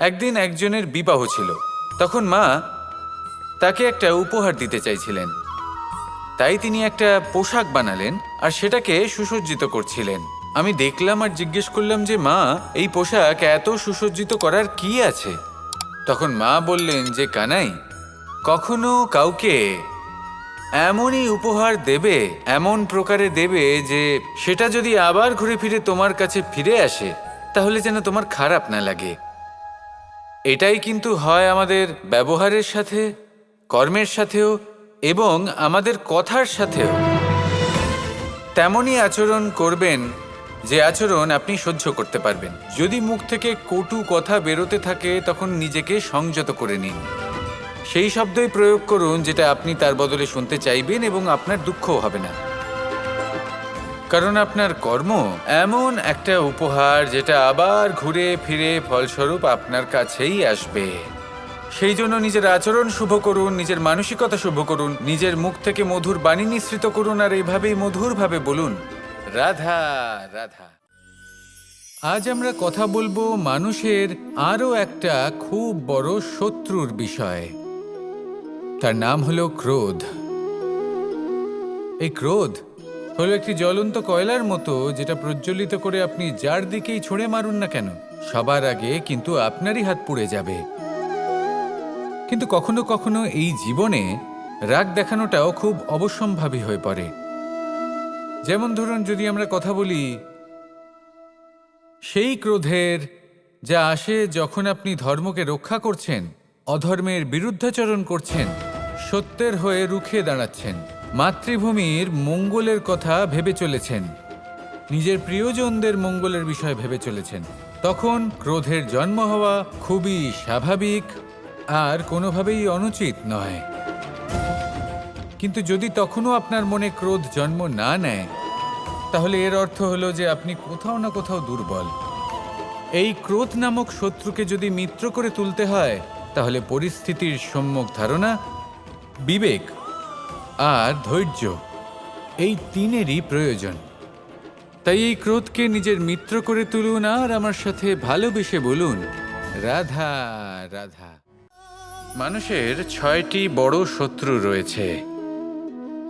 একদিন একজনের বিবাহ ছিল। তখন মা তাকে একটা উপহার দিতে চাইছিলেন। তাই তিনি একটা পোশাক বানালেন আর সেটাকে সুসজ্জিত করছিলেন। আমি দেখলাম আর জিজ্ঞেস করলাম যে, মা, এই পোশাক এত সুসজ্জিত করার কি আছে? তখন মা বললেন যে, কানাই, কখনো কাউকে এমনই উপহার দেবে, এমন প্রকারে দেবে যে, সেটা যদি আবার ঘুরে ফিরে তোমার কাছে ফিরে আসে, তাহলে যেন তোমার খারাপ না লাগে। এটাই কিন্তু হয় আমাদের ব্যবহারের সাথে, কর্মের সাথেও এবং আমাদের কথার সাথেও। তেমনই আচরণ করবেন যে আচরণ আপনি সহ্য করতে পারবেন। যদি মুখ থেকে কটু কথা বেরোতে থাকে, তখন নিজেকে সংযত করে নিন। সেই শব্দই প্রয়োগ করুন যেটা আপনি তার বদলে শুনতে চাইবেন এবং আপনার দুঃখও হবে না। কারণ আপনার কর্ম এমন একটা উপহার যেটা আবার ঘুরে ফিরে ফলস্বরূপ আপনার কাছেই আসবে। সেই জন্য নিজের আচরণ শুভ করুন, নিজের মানসিকতা শুভ করুন, নিজের মুখ থেকে মধুর বাণী নিঃসৃত করুন আর এইভাবেই মধুরভাবে বলুন, রাধা রাধা। আজ আমরা কথা বলব মানুষের আরও একটা খুব বড় শত্রুর বিষয়। তার নাম হলো ক্রোধ। এই ক্রোধ হলো একটি জ্বলন্ত কয়লার মতো, যেটা প্রজ্বলিত করে আপনি যার দিকেই ছুঁড়ে মারুন না কেন, সবার আগে কিন্তু আপনারই হাত পুড়ে যাবে। কিন্তু কখনো কখনো এই জীবনে রাগ দেখানোটাও খুব অবশ্যম্ভাবী হয়ে পড়ে। যেমন ধরুন, যদি আমরা কথা বলি, সেই ক্রোধের যা আসে যখন আপনি ধর্মকে রক্ষা করছেন, অধর্মের বিরুদ্ধাচরণ করছেন, সত্যের হয়ে রুখে দাঁড়াচ্ছেন। মাতৃভূমির মঙ্গলের কথা ভেবে চলেছেন। নিজের প্রিয়জনদের মঙ্গলের বিষয় ভেবে চলেছেন। তখন ক্রোধের জন্ম হওয়া খুবই স্বাভাবিক আর কোনোভাবেই অনুচিত নয়। কিন্তু যদি তখনও আপনার মনে ক্রোধ জন্ম না নেয়, তাহলে এর অর্থ হলো যে আপনি কোথাও না কোথাও দুর্বল। এই ক্রোধ নামক শত্রুকে যদি মিত্র করে তুলতে হয়, তাহলে পরিস্থিতির সম্যক ধারণা বিবেক। আর ধৈর্য, এই তিনেরই প্রয়োজন। তাই এই ক্রোধকে নিজের মিত্র করে তুলুন আর আমার সাথে ভালোবেসে বলুন, রাধা রাধা। মানুষের ছয়টি বড় শত্রু রয়েছে,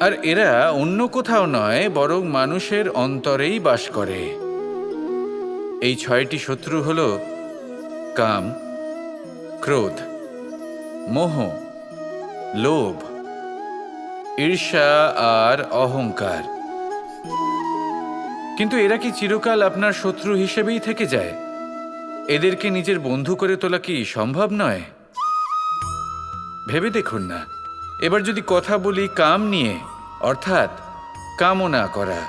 আর এরা অন্য কোথাও নয়, বরং মানুষের অন্তরেই বাস করে। এই ছয়টি শত্রু হল কাম, ক্রোধ, মোহ, লোভ ঈর্ষা আর অহংকার। কিন্তু এরা কি চিরকাল আপনার শত্রু হিসেবেই থেকে যায়? এদেরকে নিজের বন্ধু করে তোলা কি সম্ভব নয়? ভেবে দেখুন না। এবার যদি কথা বলি কাম নিয়ে, অর্থাৎ কামনা করা।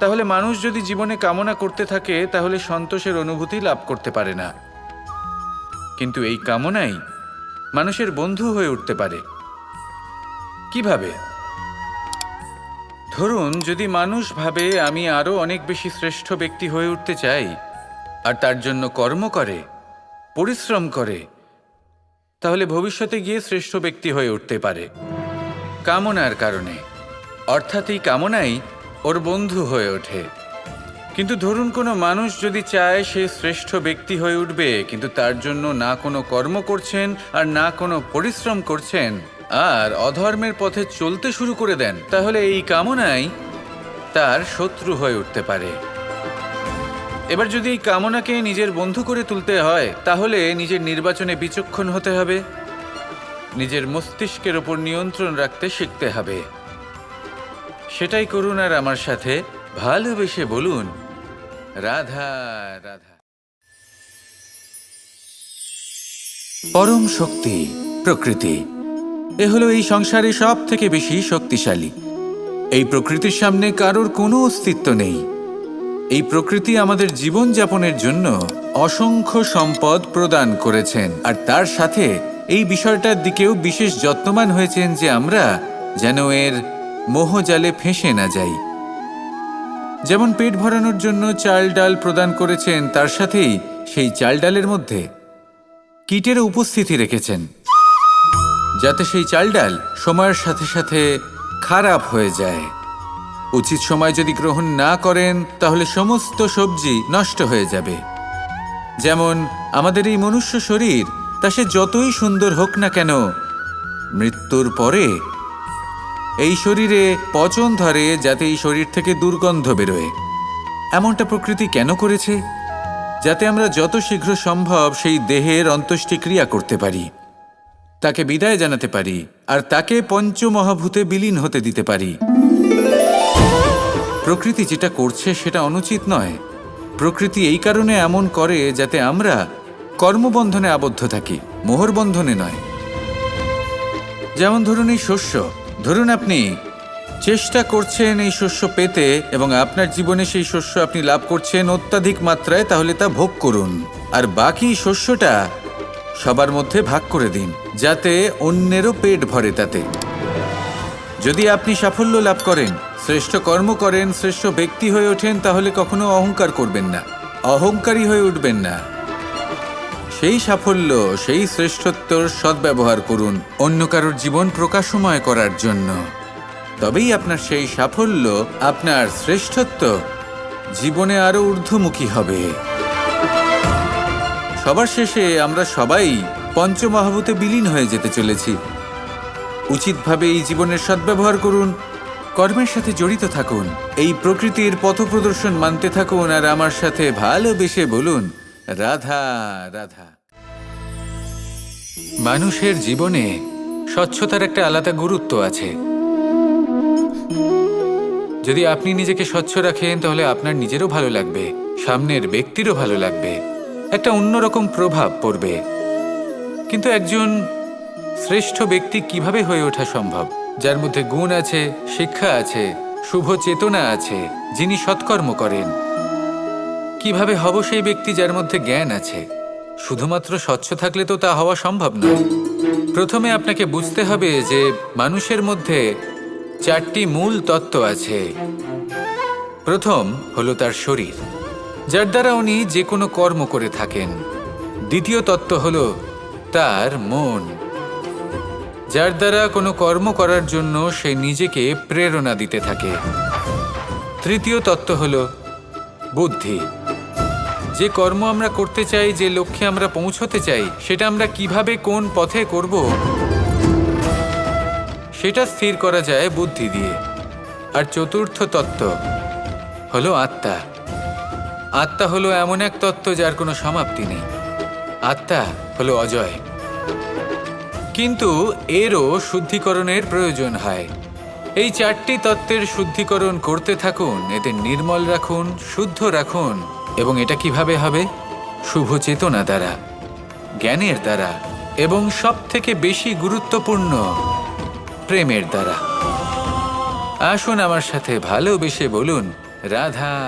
তাহলে মানুষ যদি জীবনে কামনা করতে থাকে, তাহলে সন্তোষের অনুভূতি লাভ করতে পারে না। কিন্তু এই কামনাই মানুষের বন্ধু হয়ে উঠতে পারে। কীভাবে? ধরুন, যদি মানুষ ভাবে আমি আরও অনেক বেশি শ্রেষ্ঠ ব্যক্তি হয়ে উঠতে চাই, আর তার জন্য কর্ম করে, পরিশ্রম করে, তাহলে ভবিষ্যতে গিয়ে শ্রেষ্ঠ ব্যক্তি হয়ে উঠতে পারে। কামনার কারণে। অর্থাৎ এই কামনাই ওর বন্ধু হয়ে ওঠে। কিন্তু ধরুন, কোনো মানুষ যদি চায় সে শ্রেষ্ঠ ব্যক্তি হয়ে উঠবে, কিন্তু তার জন্য না কোনো কর্ম করছেন আর না কোনো পরিশ্রম করছেন আর অধর্মের পথে চলতে শুরু করে দেন, তাহলে এই কামনাই তার শত্রু হয়ে উঠতে পারে। এবার যদি এই কামনাকে নিজের বন্ধু করে তুলতে হয়, তাহলে নিজের নির্বাচনে বিচক্ষণ হতে হবে। নিজের মস্তিষ্কের ওপর নিয়ন্ত্রণ রাখতে শিখতে হবে। সেটাই করুন আর আমার সাথে ভালোবেসে বলুন, রাধা রাধা। পরম শক্তি, প্রকৃতি। এ হলো এই সংসারে সব থেকে বেশি শক্তিশালী। এই প্রকৃতির সামনে কারোর কোনো অস্তিত্ব নেই। এই প্রকৃতি আমাদের জীবনযাপনের জন্য অসংখ্য সম্পদ প্রদান করেছেন। আর তার সাথে এই বিষয়টার দিকেও বিশেষ যত্নবান হয়েছেন যে আমরা যেন এর মোহজালে ফেঁসে না যাই। যেমন পেট ভরানোর জন্য চাল ডাল প্রদান করেছেন, তার সাথেই সেই চাল ডালের মধ্যে কীটের উপস্থিতি রেখেছেন। যাতে সেই চাল ডাল সময়ের সাথে সাথে খারাপ হয়ে যায়। উচিত সময় যদি গ্রহণ না করেন, তাহলে সমস্ত সবজি নষ্ট হয়ে যাবে। যেমন আমাদের এই মনুষ্য শরীর, তা সে যতই সুন্দর হোক না কেন, মৃত্যুর পরে এই শরীরে পচন ধরে যাতে এই শরীর থেকে দুর্গন্ধ বেরোয়। এমনটা প্রকৃতি কেন করেছে? যাতে আমরা যত শীঘ্র সম্ভব সেই দেহের অন্ত্যেষ্টিক্রিয়া করতে পারি। তাকে বিদায় জানাতে পারি আর তাকে পঞ্চমহাভূতে বিলীন হতে দিতে পারি। প্রকৃতি যেটা করছে সেটা অনুচিত নয়। প্রকৃতি এই কারণে এমন করে যাতে আমরা কর্মবন্ধনে আবদ্ধ থাকি, মোহর বন্ধনে নয়। যেমন ধরুন এই শস্য, ধরুন আপনি চেষ্টা করছেন এই শস্য পেতে এবং আপনার জীবনে সেই শস্য আপনি লাভ করছেন অত্যাধিক মাত্রায়, তাহলে তা ভোগ করুন। আর বাকি শস্যটা সবার মধ্যে ভাগ করে দিন, যাতে অন্যেরও পেট ভরে তাতে। যদি আপনি সাফল্য লাভ করেন, শ্রেষ্ঠ কর্ম করেন, শ্রেষ্ঠ ব্যক্তি হয়ে ওঠেন, তাহলে কখনো অহংকার করবেন না। অহংকারী হয়ে উঠবেন না। সেই সাফল্য, সেই শ্রেষ্ঠত্বর সদ্ব্যবহার করুন অন্য কারোর জীবন প্রকাশময় করার জন্য। তবেই আপনার সেই সাফল্য, আপনার শ্রেষ্ঠত্ব জীবনে আরও ঊর্ধ্বমুখী হবে। সবার শেষে আমরা সবাই পঞ্চমহাভূতে বিলীন হয়ে যেতে চলেছি। উচিতভাবে এই জীবনের সদ্ব্যবহার করুন, কর্মের সাথে জড়িত থাকুন, এই প্রকৃতির পথপ্রদর্শন মানতে থাকুন, আর আমার সাথে ভালোবেসে বলুন, রাধা রাধা। মানুষের জীবনে স্বচ্ছতার একটা আলাদা গুরুত্ব আছে। যদি আপনি নিজেকে স্বচ্ছ রাখেন, তাহলে আপনার নিজেরও ভালো লাগবে, সামনের ব্যক্তিরও ভালো লাগবে। একটা অন্যরকম প্রভাব পড়বে। কিন্তু একজন শ্রেষ্ঠ ব্যক্তি কীভাবে হয়ে ওঠা সম্ভব? যার মধ্যে গুণ আছে, শিক্ষা আছে, শুভ চেতনা আছে, যিনি সৎকর্ম করেন। কীভাবে হব সেই ব্যক্তি যার মধ্যে জ্ঞান আছে? শুধুমাত্র স্বচ্ছ থাকলে তো তা হওয়া সম্ভব নয়। প্রথমে আপনাকে বুঝতে হবে যে মানুষের মধ্যে চারটি মূল তত্ত্ব আছে। প্রথম হলো তার শরীর। যার দ্বারা উনি যে কোনো কর্ম করে থাকেন। দ্বিতীয় তত্ত্ব হল তার মন। যার দ্বারা কোনো কর্ম করার জন্য সে নিজেকে প্রেরণা দিতে থাকে। তৃতীয় তত্ত্ব হল বুদ্ধি। যে কর্ম আমরা করতে চাই, যে লক্ষ্যে আমরা পৌঁছতে চাই, সেটা আমরা কীভাবে কোন পথে করব? সেটা স্থির করা যায় বুদ্ধি দিয়ে। আর চতুর্থ তত্ত্ব হলো আত্মা। আত্মা হলো এমন এক তত্ত্ব যার কোনো সমাপ্তি নেই। আত্মা হলো অজয়। কিন্তু এরও শুদ্ধিকরণের প্রয়োজন হয়। এই চারটি তত্ত্বের শুদ্ধিকরণ করতে থাকুন এতে নির্মল রাখুন, শুদ্ধ রাখুন, এবং এটা কীভাবে হবে? শুভ চেতনা দ্বারা, জ্ঞানের দ্বারা, এবং সব থেকে বেশি গুরুত্বপূর্ণ, প্রেমের দ্বারা। আসুন আমার সাথে ভালোবেসে বলুন, রাধা